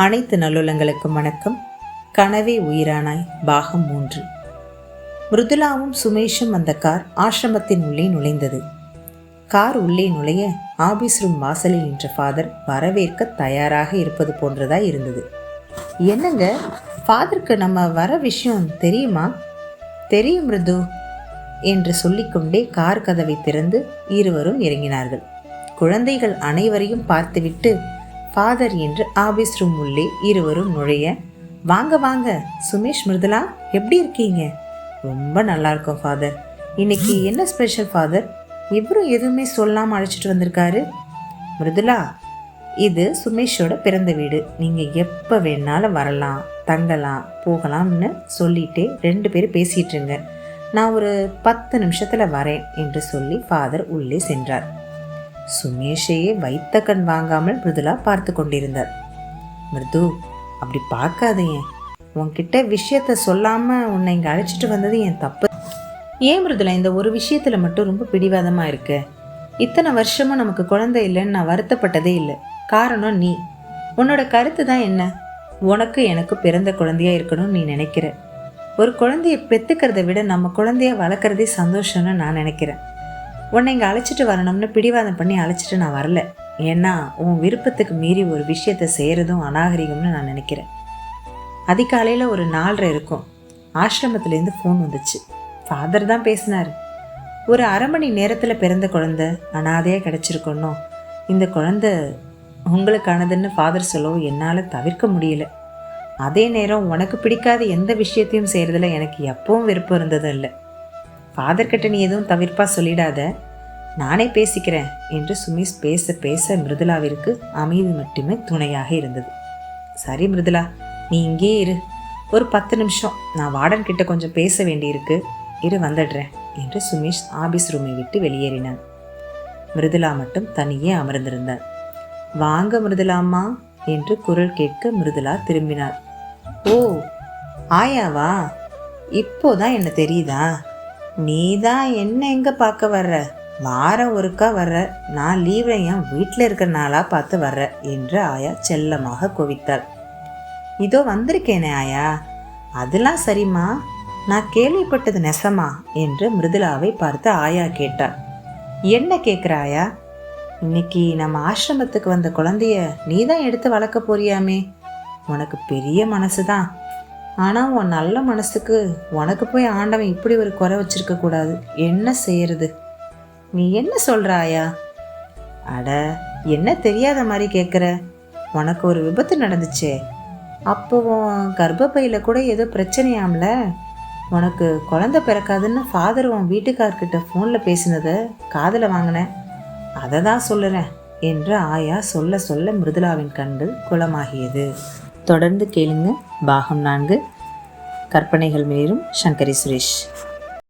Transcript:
அனைத்து நல்லுள்ளங்களுக்கும் வணக்கம். கனவே உயிரானாய் பாகம் மூன்று. மிருதுலாவும் சுமேஷும் அந்த கார் ஆசிரமத்தின் உள்ளே நுழைந்தது. கார் உள்ளே நுழைய ஆபீஸ் ரூம் வாசலில் நின்ற ஃபாதர் வரவேற்க தயாராக இருப்பது போன்றதாய் இருந்தது. என்னங்க? ஃபாதருக்கு நம்ம வர விஷயம் தெரியுமா? தெரியும் மிருது என்று சொல்லிக்கொண்டே கார் கதவை திறந்து இருவரும் இறங்கினார்கள். குழந்தைகள் அனைவரையும் பார்த்துவிட்டு ஃபாதர் என்று ஆபீஸ் ரூம் உள்ளே இருவரும் நுழைய வாங்க வாங்க சுமேஷ் மிருதுலா எப்படி இருக்கீங்க? ரொம்ப நல்லா இருக்கும் ஃபாதர் இன்னைக்கு என்ன ஸ்பெஷல் ஃபாதர் இவரும் எதுவுமே சொல்லாமல் அழைச்சிட்டு வந்திருக்காரு. மிருதுலா இது சுமேஷோட பிறந்த வீடு. நீங்கள் எப்போ வேணாலும் வரலாம் தங்கலாம் போகலாம்னு சொல்லிட்டே ரெண்டு பேரும் பேசிகிட்டு இருங்க. நான் ஒரு பத்து நிமிஷத்தில் வரேன் என்று சொல்லி ஃபாதர் உள்ளே சென்றார். சுமேஷையே வைத்த கண் வாங்காமல் மிருதுலா பார்த்து கொண்டிருந்தார். மிருது அப்படி பார்க்காதீங்க. உன்கிட்ட விஷயத்த சொல்லாமல் உன்னை இங்கே அழைச்சிட்டு வந்தது என் தப்பு. ஏன் மிருதுலா இந்த ஒரு விஷயத்தில் மட்டும் ரொம்ப பிடிவாதமாக இருக்க? இத்தனை வருஷமும் நமக்கு குழந்தை இல்லைன்னு நான் வருத்தப்பட்டதே இல்லை. காரணம் நீ. உன்னோட கருத்து தான் என்ன? உனக்கு எனக்கு பிறந்த குழந்தையா இருக்கணும்னு நீ நினைக்கிற. ஒரு குழந்தைய பெற்றுக்கிறத விட நம்ம குழந்தைய வளர்க்குறதே சந்தோஷம்னு நான் நினைக்கிறேன். உன்னை இங்கே அழைச்சிட்டு வரணும்னு பிடிவாதம் பண்ணி அழைச்சிட்டு நான் வரல. ஏன்னா உன் விருப்பத்துக்கு மீறி ஒரு விஷயத்த செய்கிறதும் அநாகரிகம்னு நான் நினைக்கிறேன். அதிகாலையில் ஒரு நாலரை இருக்கும். ஆசிரமத்துலேருந்து ஃபோன் வந்துச்சு. ஃபாதர் தான் பேசினார். ஒரு அரை மணி நேரத்தில் பிறந்த குழந்தை அனாதையாக கிடச்சிருக்கணும். இந்த குழந்தை உங்களுக்கானதுன்னு ஃபாதர் சொல்லவும் என்னால் தவிர்க்க முடியல. அதே நேரம் உனக்கு பிடிக்காத எந்த விஷயத்தையும் செய்கிறதுல எனக்கு எப்பவும் விருப்பம் இருந்ததும் இல்லை. ஃபாதர்கிட்ட நீ எதுவும் தவிர்ப்பா சொல்லிடாத. நானே பேசிக்கிறேன் என்று சுமேஷ் பேச பேச மிருதுலாவிற்கு அமைதி மட்டுமே துணையாக இருந்தது. சரி மிருதுலா நீ இங்கே இரு. ஒரு பத்து நிமிஷம் நான் வார்டன் கிட்ட கொஞ்சம் பேச வேண்டியிருக்கு. இரு வந்துடுறேன் என்று சுமேஷ் ஆபீஸ் ரூமை விட்டு வெளியேறினான். மிருதுலா மட்டும் தனியே அமர்ந்திருந்தார் வாங்க மிருதுலாம்மா என்று குரல் கேட்க மிருதுலா திரும்பினார் ஓ ஆயாவா? இப்போதான் என்ன தெரியுதா? நீ தான் என்ன எங்கே பார்க்க வர்ற? வாரம் ஒருக்கா வர்ற? நான் லீவில் என் வீட்டில் இருக்கிற நாளாக பார்த்து வர்ற என்று ஆயா செல்லமாக குவித்தாள். இதோ வந்திருக்கேனே ஆயா. அதெல்லாம் சரிம்மா. நான் கேள்விப்பட்டது நெசமா என்று மிருதுலாவை பார்த்து ஆயா கேட்டாள். என்ன கேட்குற ஆயா? இன்னைக்கு நம்ம ஆசிரமத்துக்கு வந்த குழந்தைய நீ தான் எடுத்து வளர்க்க போறியாமே. உனக்கு பெரிய மனசு தான் ஆனால் உன் நல்ல மனசுக்கு உனக்கு போய் ஆண்டவன் இப்படி ஒரு குறை வச்சிருக்க கூடாது. என்ன செய்யறது? நீ என்ன சொல்கிறாயா ஆயா? அட என்ன தெரியாத மாதிரி கேட்குற உனக்கு ஒரு விபத்து நடந்துச்சே. அப்போவும் கர்ப்பப்பையில் கூட ஏதோ பிரச்சனையாம்ல? உனக்கு குழந்தை பிறக்காதுன்னு ஃபாதர் உன் வீட்டுக்கார்கிட்ட ஃபோனில் பேசினதை காதில் வாங்கினேன் அதை தான் சொல்லுறேன் என்று ஆயா சொல்ல சொல்ல மிருதுலாவின் கண்கள் குளமாகியது. தொடர்ந்து கேளுங்க. பாகம் நான்கு. கற்பனைகள் மேலும் சங்கரி சுரேஷ்.